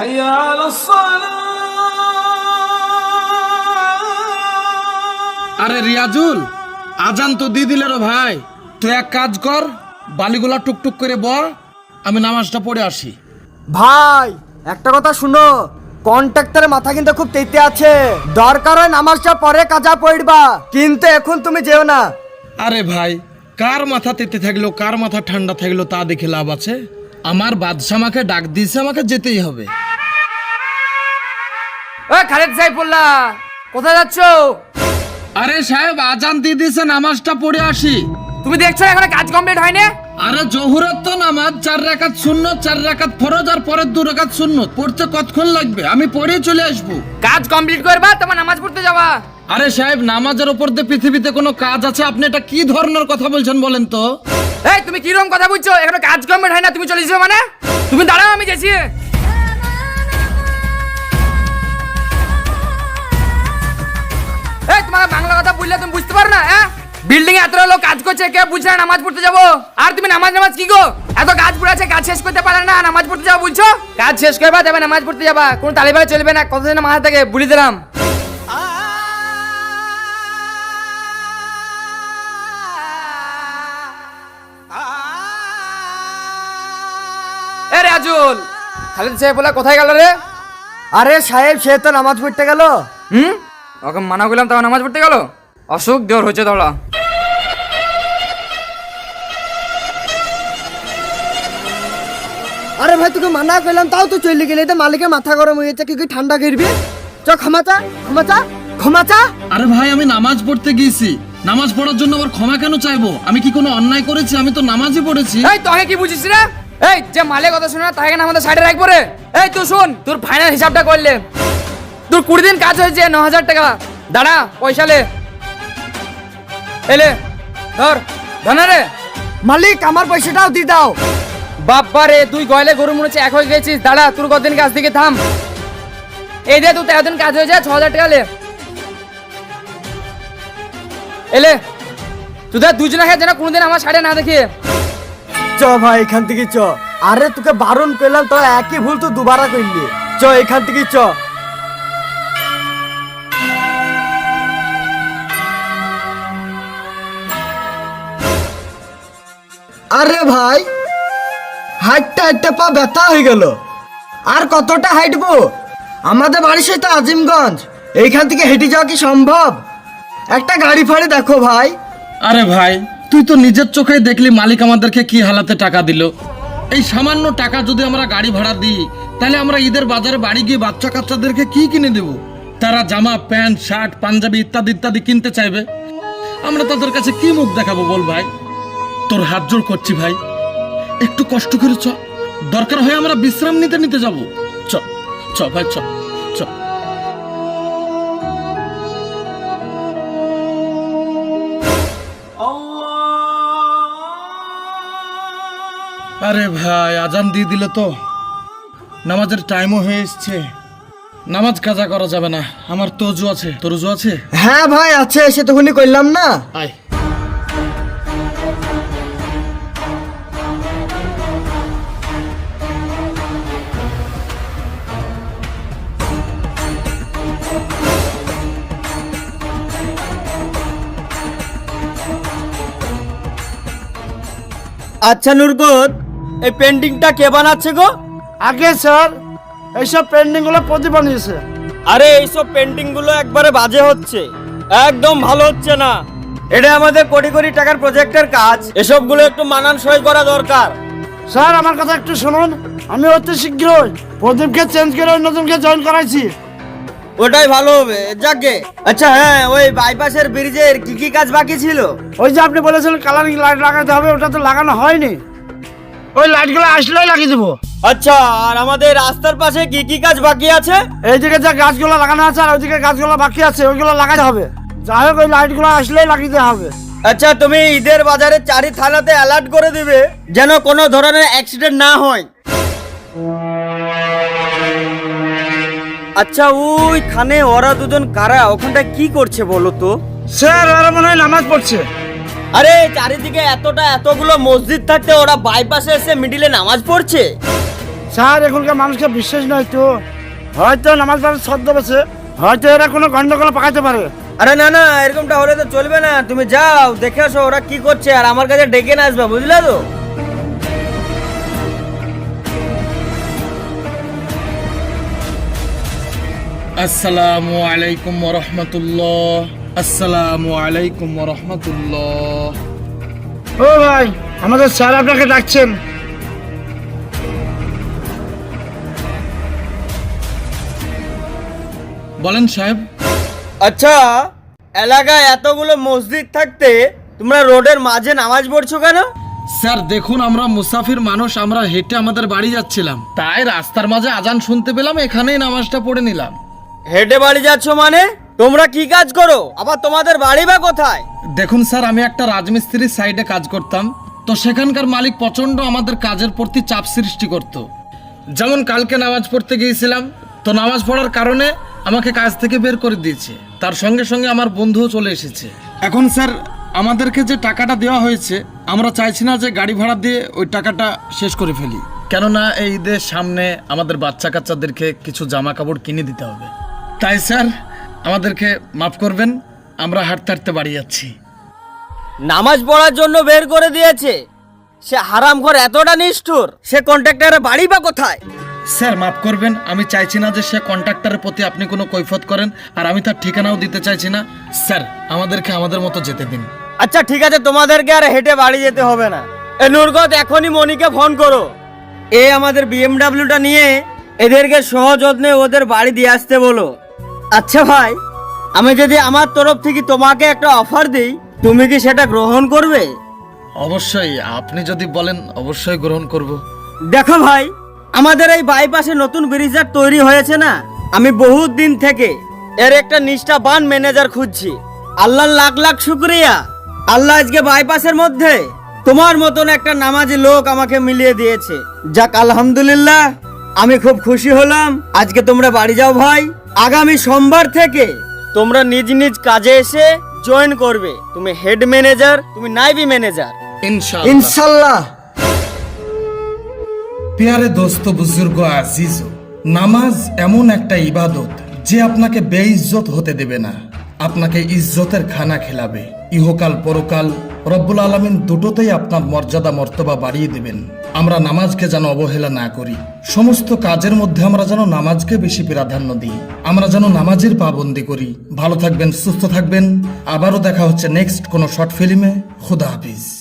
حي على الصلاة আরে রিয়াজুল আজান তো দিয়ে দিলে রে ভাই তুই এক কাজ কর বালিগুলা টুকটুক করে বল আমি নামাজটা পড়ে আসি ভাই একটা কথা শুনো কন্ট্রাক্টরের মাথা কিন্তু খুব তেতে আছে দরকার হয় নামাজটা পরে কাজা পড়বা কিন্তু এখন তুমি যেও না আরে ভাই কার মাথা তেতে থাকলো কার মাথা ঠান্ডা থাকলো তা দেখে লাভ আছে আমার বাদশা আমাকে ডাক দিয়েছে আমাকে যেতেই হবে ও খালেদ সাইফুল্লাহ কোথায় যাচ্ছ? আরে সাহেব আজান দিয়ে দিয়েছে নামাজটা পড়ে আসি। তুমি দেখছ এখনও কাজ কমপ্লিট হয়নি? আরে জহুরত তো নামাজ চার রাকাত শূন্য চার রাকাত ফরজ আর পরের দু রাকাত শূন্য পড়তে কতক্ষণ লাগবে? আমি পড়ে চলে আসব। কাজ কমপ্লিট করবা তোমার নামাজ পড়তে যাবা। আরে সাহেব নামাজের ওপর দিয়ে পৃথিবীতে কোনো কাজ আছে? আপনি এটা কি ধরনের কথা বলছেন বলেন তো? এই তুমি কীরকম কথা বুঝছ এখনও কাজ কমপ্লিট হয় না তুমি চলে এসো মানে? তুমি দাঁড়াও আমি গেছি বুঝতে পারো না হ্যাঁ? বিল্ডিং এ এত লোক কাজ করছে কে বুঝছে না নামাজ পড়তে যাব? আর তুমি নামাজ নামাজ কি গো? এত কাজ পড়ে আছে কাজ শেষ করতে পারে না নামাজ পড়তে যাব বুঝছ? কাজ শেষ করবা তবে নামাজ পড়তে যাবা। কোনো তালিবাই চলবে না কতদিন মাথা থেকে বলে দিলাম। এ রাজুল খালিদ সাহেব বলে কোথায় গেল রে? আরে সাহেব সে তো নামাজ পড়তে গেল। হুম? ওকে মানা করলাম তখন নামাজ পড়তে গেল? অসুখ দেওয়ার হচ্ছে তোলা আরে ভাই তোকে মানা করলাম তাও তো চলে গেলে। তো মালিকের মাথা গরম হয়ে যাচ্ছে কি কি ঠান্ডা করবি চ ক্ষমাচা ক্ষমাচা ক্ষমাচা আরে ভাই আমি নামাজ পড়তে গিয়েছি। নামাজ পড়ার জন্য আবার ক্ষমা কেন চাইব? আমি কি কোনো অন্যায় করেছি? আমি তো নামাজই পড়েছি। এই তোকে কি বুঝিস রে? এই যে মালে কথা শুনে না তাকে না আমাদের সাইডে রাখব রে? এই তুই শুন তোর ফাইনাল হিসাবটা করলে। তোর কুড়ি দিন কাজ হয়েছে ন হাজার টাকা। দাঁড়া পয়সা লে। এলে ধর ধনা রে। মালিক আমার পয়সাটাও দিয়ে দাও। বাপ্পা রে তুই গয়লে গরু মনে হচ্ছে এক হয়ে গেছিস। দাঁড়া তোর কতদিন কাজ থেকে থাম। এই দে তুই তেরো দিন কাজ হয়েছে ছ হাজার টাকা লে। এলে তোদের দুজনে খেয়ে যেন কোনোদিন আমার সাইডে না দেখি চ ভাই এখান থেকে চ। আরে তোকে বারণ করলাম তো একই ভুল তো দুবারা করলি। চ এখান থেকে চ। আরে ভাই, হাইটটা হাইটটা পা ব্যথা হয়ে গেল। আর কতটা হাইটবো আমাদের বাড়ি সে তো আজিমগঞ্জ। এইখান থেকে হেঁটে যাওয়া কি সম্ভব? একটা গাড়ি ফাড়ি দেখো ভাই। আরে ভাই, তুই তো নিজের চোখে দেখলি মালিক আমাদেরকে কি হালাতে টাকা দিল। এই সামান্য টাকা যদি আমরা গাড়ি ভাড়া দিই, তাহলে আমরা ঈদের বাজারে বাড়ি গিয়ে বাচ্চা কাচ্চাদেরকে কি কিনে দেব? তারা জামা, প্যান্ট, শার্ট, পাঞ্জাবি ইত্যাদি ইত্যাদি কিনতে চাইবে। আমরা তাদের কাছে কি মুখ দেখাবো বল ভাই? তোর হাত জোর করছি ভাই। একটু কষ্ট করে চ। দরকার হয় আমরা বিশ্রাম নিতে নিতে যাব। চ চ ভাই চ চ। আরে ভাই আজান দিয়ে দিলে তো। নামাজের টাইমও হয়ে এসছে। নামাজ কাজা করা যাবে না। আমার তজু আছে। তরজু আছে? হ্যাঁ ভাই আছে সে তখনই করলাম না। আয়। আচ্ছা নুরকত এই পেন্টিংটা কে বানাচ্ছে গো? আগে স্যার এইসব পেন্ডিংগুলো প্রতি বানিয়েছে। আরে এইসব পেন্টিংগুলো একবারে বাজে হচ্ছে। একদম ভালো হচ্ছে না। এটা আমাদের কোটি কোটি টাকার প্রজেক্টের কাজ। এসবগুলো একটু মানানসই করা দরকার। স্যার আমার কথা একটু শুনুন। আমি অতি শীঘ্রই প্রদীপকে চেঞ্জ করে নতুনকে জয়েন করাইছি। ওটাই ভালো হবে যাকে। আচ্ছা হ্যাঁ ওই বাইপাসের ব্রিজের কি কি কাজ বাকি ছিল? ওই যে আপনি বলেছিলেন কালারিং লাইট লাগাতে হবে ওটা তো লাগানো হয়নি। ওই লাইটগুলো আসলেই লাগিয়ে দেবো। আচ্ছা আর আমাদের রাস্তার পাশে কি কি কাজ বাকি আছে? এইদিকে যে গাছগুলো লাগানো আছে আর ওইদিকে গাছগুলো বাকি আছে ওইগুলো লাগাতে হবে। যাই হোক ওই লাইটগুলো আসলেই লাগিয়ে দেওয়া হবে। আচ্ছা তুমি ঈদের বাজারে চারি থানাতে অ্যালার্ট করে দিবে যেন কোনো ধরনের অ্যাক্সিডেন্ট না হয়। আচ্ছা ওইখানে ওরা দুজন কারা? ওখানটা কি করছে বলো তো? স্যার ওরা মনে হয় নামাজ পড়ছে। আরে চারিদিকে এতটা এতগুলো মসজিদ থাকতে ওরা বাইপাসে এসে মিডিলে নামাজ পড়ছে? স্যার এখনকার মানুষকে বিশ্বাস নয় তো। হয়তো নামাজ পড়ার শ্রদ্ধ পেছে হয়তো এরা কোনো গন্ডগোল পাকাতে পারে। আরে না না এরকমটা হলে তো চলবে না। তুমি যাও দেখে আসো ওরা কি করছে আর আমার কাছে ডেকে না আসবে বুঝলে তো? আসসালামু আলাইকুম রহমতুল্লাহ। আসসালামু আলাইকুম রহমতুল্লাহ। ও ভাই আমাদের স্যার আপনাকে ডাকছেন। বলেন সাহেব। আচ্ছা এলাকায় এতগুলো মসজিদ থাকতে তোমরা রোডের মাঝে নামাজ পড়ছো কেন? স্যার দেখুন আমরা মুসাফির মানুষ আমরা হেঁটে আমাদের বাড়ি যাচ্ছিলাম। তাই রাস্তার মাঝে আজান শুনতে পেলাম এখানেই নামাজটা পড়ে নিলাম। হেঁটে বাড়ি যাচ্ছ মানে? তোমরা কি কাজ করো? আবার তোমাদের বাড়ি বা কোথায়? দেখুন স্যার, আমি একটা রাজমিস্ত্রির সাইডে কাজ করতাম। তো সেখানকার মালিক প্রচণ্ড আমাদের কাজের প্রতি চাপ সৃষ্টি করত। যেমন কালকে নামাজ পড়তে গিয়েছিলাম, তো নামাজ পড়ার কারণে আমাকে কাজ থেকে বের করে দিয়েছে। তার সঙ্গে সঙ্গে আমার বন্ধুও চলে এসেছে। এখন স্যার, আমাদেরকে যে টাকাটা দেওয়া হয়েছে, আমরা চাইছি না যে গাড়ি ভাড়া দিয়ে ওই টাকাটা শেষ করে ফেলি। কেননা এই ঈদের সামনে আমাদের বাচ্চা কাচ্চাদেরকে কিছু জামা কাপড় কিনে দিতে হবে। তাই স্যার আমাদেরকে মাফ করবেন আমরা হাঁটতে হাঁটতে বাড়ি যাচ্ছি। নামাজ পড়ার জন্য বের করে দিয়েছে। সে হারাম ঘর এতটা নিষ্ঠুর সে কন্ট্রাক্টরের বাড়ি বা কোথায়? স্যার মাফ করবেন আমি চাইছি না যে সে কন্ট্রাক্টরের প্রতি আপনি কোনো কৈফত করেন আর আমি তার ঠিকানাও দিতে চাইছি না। স্যার আমাদেরকে আমাদের মতো যেতে দিন। আচ্ছা ঠিক আছে তোমাদেরকে আর হেঁটে বাড়ি যেতে হবে না। এ নুরগত এখনই মনিকে ফোন করো। এ আমাদের বিএমডাব্লিউটা নিয়ে এদেরকে সহযত্নে ওদের বাড়ি দিয়ে আসতে বলো। আচ্ছা ভাই আমি যদি আমার তরফ থেকে তোমাকে একটা অফার দিই তুমি কি সেটা গ্রহণ করবে? অবশ্যই আপনি যদি বলেন অবশ্যই গ্রহণ করব। দেখো ভাই আমাদের এই বাইপাসে নতুন ব্রিজার তৈরি হয়েছে না? আমি বহুত দিন থেকে এর একটা নিষ্ঠাবান ম্যানেজার খুঁজছি। আল্লাহর লাখ লাখ শুক্রিয়া। আল্লাহ আজকে বাইপাসের মধ্যে তোমার মতন একটা নামাজি লোক আমাকে মিলিয়ে দিয়েছে। যাক আলহামদুলিল্লাহ আমি খুব খুশি হলাম। আজকে তোমরা বাড়ি যাও ভাই। আগামী সোমবার থেকে তোমরা নিজ নিজ কাজে এসে জয়েন করবে। তুমি হেড ম্যানেজার তুমি নাইবি ম্যানেজার। ইনশাল্লাহ প্যারে দোস্ত বুজুর্গ আজিজ নামাজ এমন একটা ইবাদত যে আপনাকে বেইজ্জত হতে দেবে না। আপনাকে ইজ্জতের খানা খেলাবে। ইহকাল পরকাল রব্বুল আলমিন দুটোতেই আপনার মর্যাদা, মর্তবা বাড়িয়ে দেবেন। আমরা নামাজকে যেন অবহেলা না করি। সমস্ত কাজের মধ্যে আমরা যেন নামাজকে বেশি প্রাধান্য দিই। আমরা যেন নামাজের পাবন্দি করি। ভালো থাকবেন, সুস্থ থাকবেন। আবারও দেখা হচ্ছে নেক্সট কোনো শর্ট ফিল্মে খুদা হাফিজ।